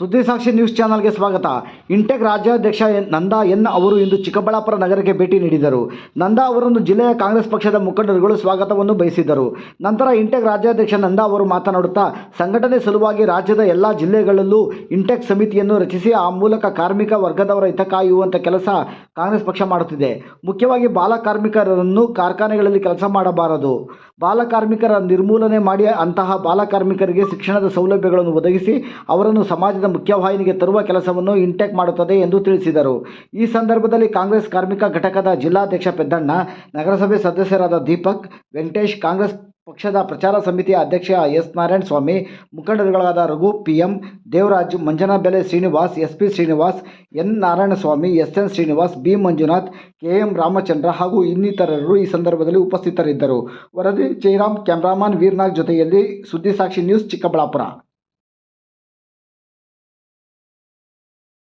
ಸುದ್ದಿಸಾಕ್ಷಿ news ಚಾನಲ್ಗೆ ಸ್ವಾಗತ. Intake ರಾಜ್ಯಾಧ್ಯಕ್ಷ ನಂದಾ ಎನ್ ಅವರು ಇಂದು ಚಿಕ್ಕಬಳ್ಳಾಪುರ ನಗರಕ್ಕೆ ಭೇಟಿ ನೀಡಿದರು. ನಂದಾ ಅವರನ್ನು ಜಿಲ್ಲೆಯ ಕಾಂಗ್ರೆಸ್ ಪಕ್ಷದ ಮುಖಂಡರುಗಳು ಸ್ವಾಗತವನ್ನು ಬಯಸಿದರು ನಂತರ ಇಂಟೆಕ್ ರಾಜ್ಯಾಧ್ಯಕ್ಷ ನಂದಾ ಅವರು ಮಾತನಾಡುತ್ತಾ ಸಂಘಟನೆ ಸಲುವಾಗಿ ರಾಜ್ಯದ ಎಲ್ಲ ಜಿಲ್ಲೆಗಳಲ್ಲೂ ಇಂಟೆಕ್ ಸಮಿತಿಯನ್ನು ರಚಿಸಿ ಆ ಮೂಲಕ ಕಾರ್ಮಿಕ ವರ್ಗದವರ ಹಿತ ಕಾಯುವಂಥ ಕೆಲಸ ಕಾಂಗ್ರೆಸ್ ಪಕ್ಷ ಮಾಡುತ್ತಿದೆ. ಮುಖ್ಯವಾಗಿ ಬಾಲ ಕಾರ್ಮಿಕರನ್ನು ಕಾರ್ಖಾನೆಗಳಲ್ಲಿ ಕೆಲಸ ಮಾಡಬಾರದು. ಬಾಲ ಕಾರ್ಮಿಕರ ನಿರ್ಮೂಲನೆ ಮಾಡಿ ಅಂತಹ ಬಾಲ ಕಾರ್ಮಿಕರಿಗೆ ಶಿಕ್ಷಣದ ಸೌಲಭ್ಯಗಳನ್ನು ಒದಗಿಸಿ ಅವರನ್ನು ಸಮಾಜದ ಮುಖ್ಯವಾಹಿನಿಗೆ ತರುವ ಕೆಲಸವನ್ನು ಇಂಟೆಕ್ ಮಾಡುತ್ತದೆ ಎಂದು ತಿಳಿಸಿದರು. ಈ ಸಂದರ್ಭದಲ್ಲಿ ಕಾಂಗ್ರೆಸ್ ಕಾರ್ಮಿಕ ಘಟಕದ ಜಿಲ್ಲಾಧ್ಯಕ್ಷ ಪೆದ್ದಣ್ಣ, ನಗರಸಭೆ ಸದಸ್ಯರಾದ ದೀಪಕ್, ವೆಂಕಟೇಶ್, ಕಾಂಗ್ರೆಸ್ ಪಕ್ಷದ ಪ್ರಚಾರ ಸಮಿತಿಯ ಅಧ್ಯಕ್ಷ S Narayana Swamy ಮುಖಂಡರುಗಳಾದ Raghu P M Devaraj Manjanabele Srinivas S P Srinivas, N Narayanaswamy, S N Srinivas, B Manjunath, K M Ramachandra ಹಾಗೂ ಇನ್ನಿತರರು ಈ ಸಂದರ್ಭದಲ್ಲಿ ಉಪಸ್ಥಿತರಿದ್ದರು. ವರದಿ, ಜಯರಾಮ್ ಕ್ಯಾಮ್ರಾಮನ್, ವೀರ್ನಾಗ್ ಜೊತೆಯಲ್ಲಿ ಸುದ್ದಿಸಾಕ್ಷಿ ನ್ಯೂಸ್ ಚಿಕ್ಕಬಳ್ಳಾಪುರ.